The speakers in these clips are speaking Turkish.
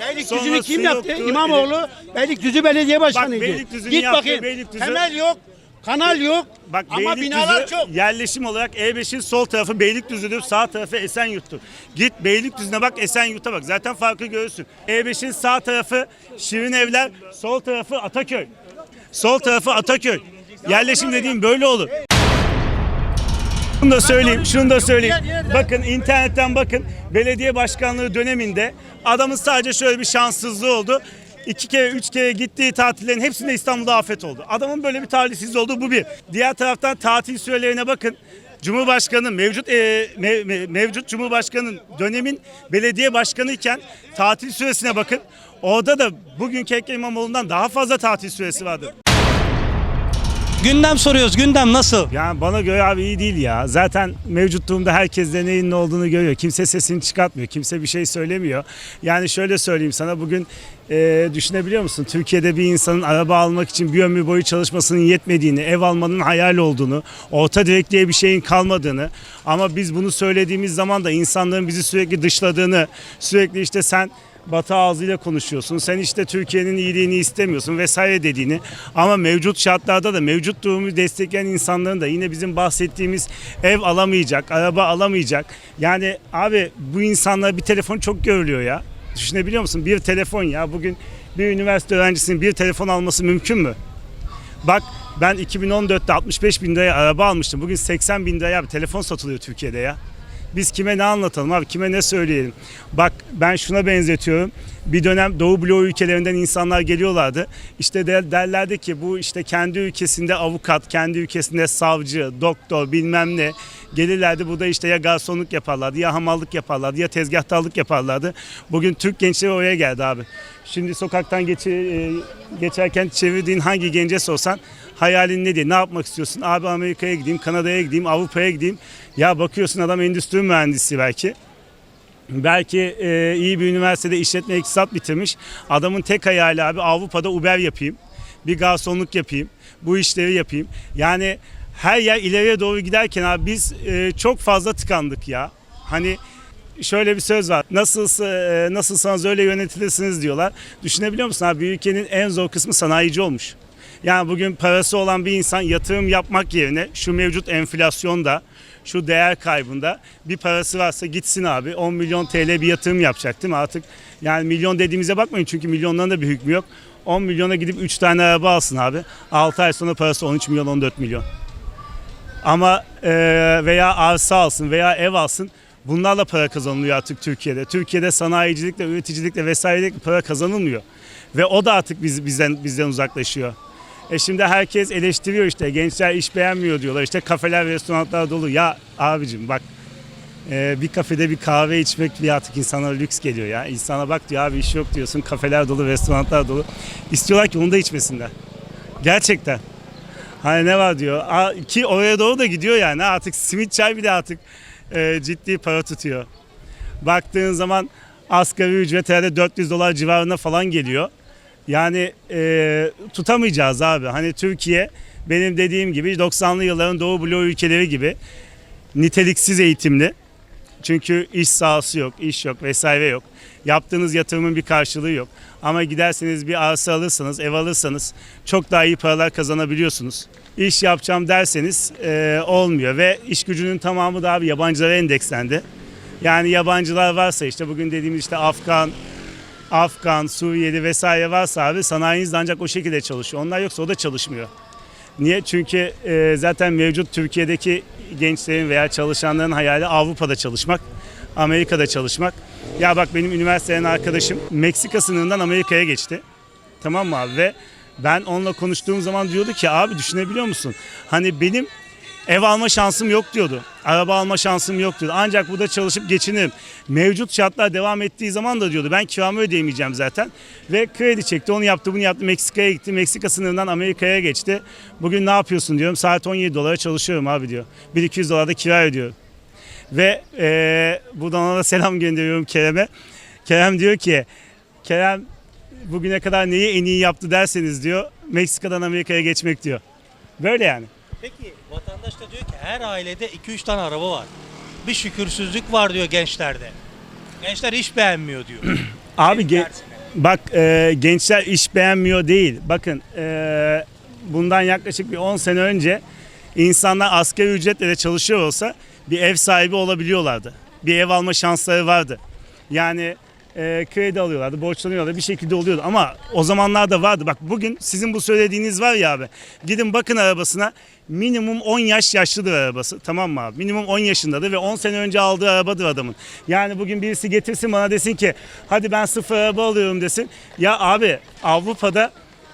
Beylikdüzü'nü Sonrası kim yaptı? yoktu. İmamoğlu Beylikdüzü Belediye Başkanı'ydı. Beylikdüzü'nü Git yaptı, bakayım. Beylikdüzü- Temel yok, kanal yok Bak ama Beylikdüzü binalar çok. yerleşim olarak E5'in sol tarafı Beylikdüzü'dür, sağ tarafı Esenyurt'tur. Git Beylikdüzü'ne bak, Esenyurt'a bak. Zaten farkı görürsün. E5'in sağ tarafı Şirin Evler, sol tarafı Ataköy. Sol tarafı Ataköy. Yerleşim dediğim böyle olur. Şunu da söyleyeyim, şunu da söyleyeyim. Bakın internetten bakın. Belediye başkanlığı döneminde adamın sadece şöyle bir şanssızlığı oldu. İki kere, üç kere gittiği tatillerin hepsinde İstanbul'da afet oldu. Adamın böyle bir talihsiz olduğu bu bir. Diğer taraftan tatil sürelerine bakın. Cumhurbaşkanı mevcut e, me- me- mevcut Cumhurbaşkanı'nın dönemin belediye başkanı iken tatil süresine bakın. Orada da bugünkü Ekrem İmamoğlu'ndan daha fazla tatil süresi vardı. Gündem soruyoruz. Gündem nasıl? Yani bana göre abi iyi değil ya. Zaten mevcut durumda herkes de neyin ne olduğunu görüyor. Kimse sesini çıkartmıyor. Kimse bir şey söylemiyor. Yani şöyle söyleyeyim sana bugün e, düşünebiliyor musun? Türkiye'de bir insanın araba almak için bir ömür boyu çalışmasının yetmediğini, ev almanın hayal olduğunu, orta direk diye bir şeyin kalmadığını ama biz bunu söylediğimiz zaman da insanların bizi sürekli dışladığını, sürekli işte sen Batı ağzıyla konuşuyorsun. Sen işte Türkiye'nin iyiliğini istemiyorsun vesaire dediğini. Ama mevcut şartlarda da mevcut durumu destekleyen insanların da yine bizim bahsettiğimiz ev alamayacak, araba alamayacak. Yani abi bu insanlar bir telefon çok görülüyor ya. Düşünebiliyor musun? Bir telefon ya. Bugün bir üniversite öğrencisinin bir telefon alması mümkün mü? Bak ben 2014'te 65 bin liraya araba almıştım. Bugün 80 bin liraya bir telefon satılıyor Türkiye'de ya. Biz kime ne anlatalım abi kime ne söyleyelim. Bak ben şuna benzetiyorum. Bir dönem Doğu Bloğu ülkelerinden insanlar geliyorlardı. İşte der- derlerdi ki bu işte kendi ülkesinde avukat, kendi ülkesinde savcı, doktor bilmem ne. Gelirlerdi burada işte ya garsonluk yaparlardı ya hamallık yaparlardı ya tezgahtarlık yaparlardı. Bugün Türk gençleri oraya geldi abi. Şimdi sokaktan geçi, e, geçerken çevirdiğin hangi gence sorsan hayalin ne diye ne yapmak istiyorsun? Abi Amerika'ya gideyim, Kanada'ya gideyim, Avrupa'ya gideyim. Ya bakıyorsun adam endüstri mühendisi belki. Belki e, iyi bir üniversitede işletme iktisat bitirmiş. Adamın tek hayali abi Avrupa'da Uber yapayım. Bir garsonluk yapayım. Bu işleri yapayım. Yani her yer ileriye doğru giderken abi biz e, çok fazla tıkandık ya. Hani şöyle bir söz var. Nasıl e, nasılsanız öyle yönetilirsiniz diyorlar. Düşünebiliyor musun abi? Bir ülkenin en zor kısmı sanayici olmuş. Yani bugün parası olan bir insan yatırım yapmak yerine şu mevcut enflasyonda, şu değer kaybında bir parası varsa gitsin abi 10 milyon TL bir yatırım yapacak değil mi? Artık yani milyon dediğimize bakmayın çünkü milyonların da bir hükmü yok. 10 milyona gidip 3 tane araba alsın abi. 6 ay sonra parası 13 milyon 14 milyon. Ama e, veya arsa alsın veya ev alsın. Bunlarla para kazanılıyor artık Türkiye'de. Türkiye'de sanayicilikle, üreticilikle vesairelikle para kazanılmıyor. Ve o da artık biz, bizden bizden uzaklaşıyor. E şimdi herkes eleştiriyor işte gençler iş beğenmiyor diyorlar. İşte kafeler, restoranlar dolu. Ya abicim bak e, bir kafede bir kahve içmek bir artık insana lüks geliyor ya. İnsana bak diyor abi iş yok diyorsun. Kafeler dolu, restoranlar dolu. İstiyorlar ki onu da içmesinler. Gerçekten. Hani ne var diyor. Ki oraya doğru da gidiyor yani. Artık simit çay bile artık e, ciddi para tutuyor. Baktığın zaman asgari ücret herhalde 400 dolar civarına falan geliyor. Yani e, tutamayacağız abi. Hani Türkiye benim dediğim gibi 90'lı yılların Doğu Bloğu ülkeleri gibi niteliksiz eğitimli. Çünkü iş sahası yok, iş yok vesaire yok. Yaptığınız yatırımın bir karşılığı yok. Ama giderseniz bir arsa alırsanız, ev alırsanız çok daha iyi paralar kazanabiliyorsunuz. İş yapacağım derseniz e, olmuyor ve iş gücünün tamamı da abi yabancılara endekslendi. Yani yabancılar varsa işte bugün dediğimiz işte Afgan, Afgan, Suriyeli vesaire varsa abi sanayiniz de ancak o şekilde çalışıyor. Onlar yoksa o da çalışmıyor. Niye? Çünkü e, zaten mevcut Türkiye'deki gençlerin veya çalışanların hayali Avrupa'da çalışmak, Amerika'da çalışmak. Ya bak benim üniversiteden arkadaşım Meksika sınırından Amerika'ya geçti. Tamam mı abi? Ve ben onunla konuştuğum zaman diyordu ki abi düşünebiliyor musun? Hani benim ev alma şansım yok diyordu. Araba alma şansım yok diyordu. Ancak burada çalışıp geçinirim. Mevcut şartlar devam ettiği zaman da diyordu ben kiramı ödeyemeyeceğim zaten. Ve kredi çekti onu yaptı bunu yaptı Meksika'ya gitti. Meksika sınırından Amerika'ya geçti. Bugün ne yapıyorsun diyorum saat 17 dolara çalışıyorum abi diyor. 1200 dolar da kira ödüyorum. Ve eee buradan ona da selam gönderiyorum Kerem'e. Kerem diyor ki Kerem bugüne kadar neyi en iyi yaptı derseniz diyor Meksika'dan Amerika'ya geçmek diyor. Böyle yani. Peki vatandaş da diyor ki her ailede 2-3 tane araba var. Bir şükürsüzlük var diyor gençlerde. Gençler iş beğenmiyor diyor. Abi Senin ge- dersine. Bak e, gençler iş beğenmiyor değil. Bakın e, bundan yaklaşık bir 10 sene önce insanlar asgari ücretle de çalışıyor olsa bir ev sahibi olabiliyorlardı. Bir ev alma şansları vardı. Yani e, kredi alıyorlardı, borçlanıyorlardı bir şekilde oluyordu. Ama o zamanlar da vardı. Bak bugün sizin bu söylediğiniz var ya abi. Gidin bakın arabasına minimum 10 yaş yaşlıdır arabası. Tamam mı abi? Minimum 10 yaşındadır ve 10 sene önce aldığı arabadır adamın. Yani bugün birisi getirsin bana desin ki hadi ben sıfır araba alıyorum desin. Ya abi Avrupa'da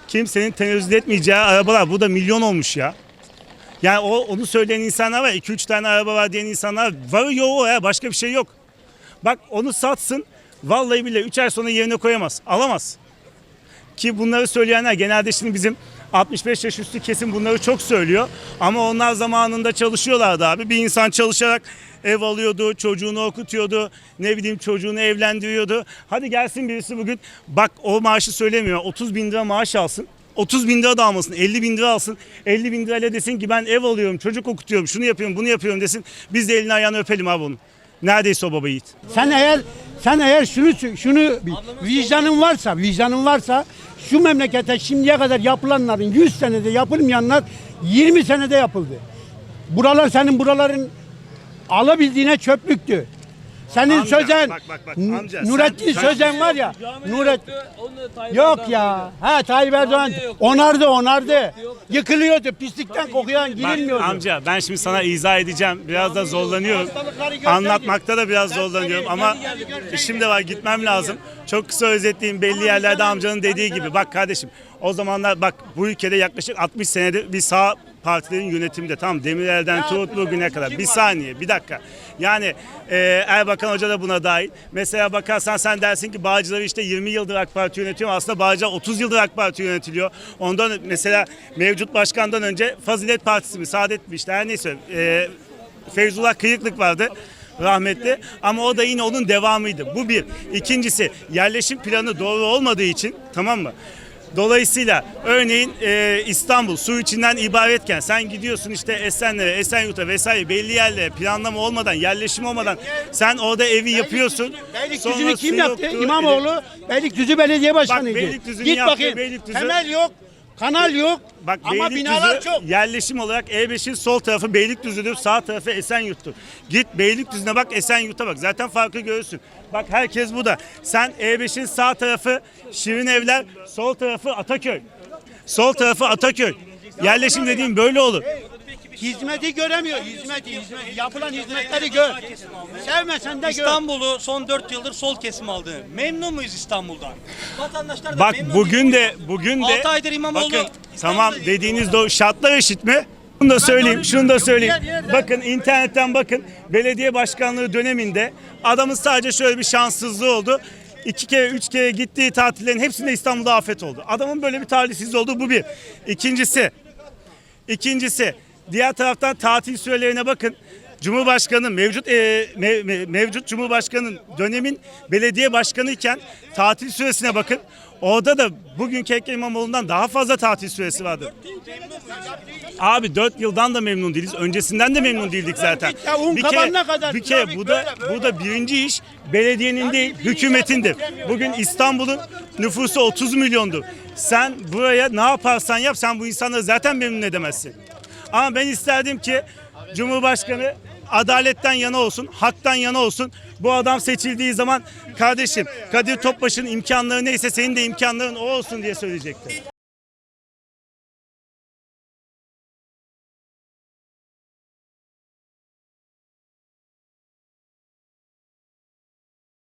kimsenin tenezzül etmeyeceği arabalar burada milyon olmuş ya. Yani o onu söyleyen insanlar var. 2-3 tane araba var diyen insanlar var yok ya başka bir şey yok. Bak onu satsın. Vallahi billahi 3 ay sonra yerine koyamaz. Alamaz. Ki bunları söyleyenler genelde şimdi bizim 65 yaş üstü kesim bunları çok söylüyor. Ama onlar zamanında çalışıyorlardı abi. Bir insan çalışarak ev alıyordu, çocuğunu okutuyordu, ne bileyim çocuğunu evlendiriyordu. Hadi gelsin birisi bugün bak o maaşı söylemiyor. 30 bin lira maaş alsın. 30 bin lira da almasın, 50 bin lira alsın. 50 bin lirayla desin ki ben ev alıyorum, çocuk okutuyorum, şunu yapıyorum, bunu yapıyorum desin. Biz de elini ayağını öpelim abi onun. Neredeyse o baba yiğit. Sen eğer sen eğer şunu şunu vicdanın varsa, vicdanın varsa şu memlekete şimdiye kadar yapılanların 100 senede yapılmayanlar 20 senede yapıldı. Buralar senin buraların alabildiğine çöplüktü. Senin Amca, sözen bak, bak, bak, amca, Nurettin sen- sen- sözen var ya. Nuret Yok ya. Ha Tayyip Erdoğan onardı onardı. Yıkılıyordu. Pislikten kokuyan Bak girilmiyordu. amca ben şimdi sana izah edeceğim. Biraz da zorlanıyorum. Anlatmakta da biraz zorlanıyorum ama işim de var gitmem lazım. Çok kısa özetleyeyim belli yerlerde amcanın dediği gibi. Bak kardeşim o zamanlar bak bu ülkede yaklaşık 60 senedir bir sağ partilerin yönetiminde tamam Demirel'den tut bugüne kadar. Bir saniye bir dakika. Yani e, Erbakan Hoca da buna dahil. Mesela bakarsan sen dersin ki Bağcılar işte 20 yıldır AK Parti yönetiyor. Aslında Bağcılar 30 yıldır AK Parti yönetiliyor. Ondan mesela mevcut başkandan önce Fazilet Partisi mi Saadet mi işte her neyse e, Feyzullah Kıyıklık vardı rahmetli ama o da yine onun devamıydı. Bu bir. İkincisi yerleşim planı doğru olmadığı için tamam mı? Dolayısıyla örneğin e, İstanbul su içinden ibaretken sen gidiyorsun işte Esenler'e, Esenyurt'a vesaire belli yerlere planlama olmadan, yerleşim olmadan sen orada evi yapıyorsun. Beylikdüzü'nü Sonra kim su yaptı? yoktu, İmamoğlu. Beylikdüzü belediye başkanıydı. Beylikdüzü'nün Git yaptığı bakayım. Beylikdüzü- Temel yok. Kanal yok. Bak ama Beylikdüzü binalar çok. yerleşim olarak E5'in sol tarafı Beylikdüzü'dür, sağ tarafı Esenyurt'tur. Git Beylikdüzü'ne bak, Esenyurt'a bak. Zaten farkı görürsün. Bak herkes bu da. Sen E5'in sağ tarafı Şirin Evler, sol tarafı Ataköy. Sol tarafı Ataköy. Yerleşim dediğim böyle olur. Hizmeti göremiyor. Hizmeti, hizmeti. Yapılan hizmetleri gör. Sevmesen de gör. İstanbul'u son 4 yıldır sol kesim aldı. Memnun muyuz İstanbul'dan? Vatandaşlar da Bak memnun bugün değil. de bugün de Altı aydır İmamoğlu bakın tamam dediğiniz doğru şartlar eşit mi? Şunu da söyleyeyim, şunu da söyleyeyim. Bakın internetten bakın. Belediye başkanlığı döneminde adamın sadece şöyle bir şanssızlığı oldu. İki kere, üç kere gittiği tatillerin hepsinde İstanbul'da afet oldu. Adamın böyle bir talihsizliği oldu. Bu bir. İkincisi, İkincisi diğer taraftan tatil sürelerine bakın. Cumhurbaşkanı mevcut e, me- me- mevcut Cumhurbaşkanı dönemin belediye başkanı iken tatil süresine bakın. Orada da bugünkü Ekrem İmamoğlu'ndan daha fazla tatil süresi vardı. Abi 4 yıldan da memnun değiliz. Öncesinden de memnun değildik zaten. Kabanına kadar bir kere bu da bu da birinci iş belediyenin değil hükümetindir. Bugün İstanbul'un nüfusu 30 milyondur. Sen buraya ne yaparsan yap sen bu insanları zaten memnun edemezsin. Ama ben isterdim ki Cumhurbaşkanı adaletten yana olsun, haktan yana olsun. Bu adam seçildiği zaman kardeşim Kadir Topbaş'ın imkanları neyse senin de imkanların o olsun diye söyleyecekti.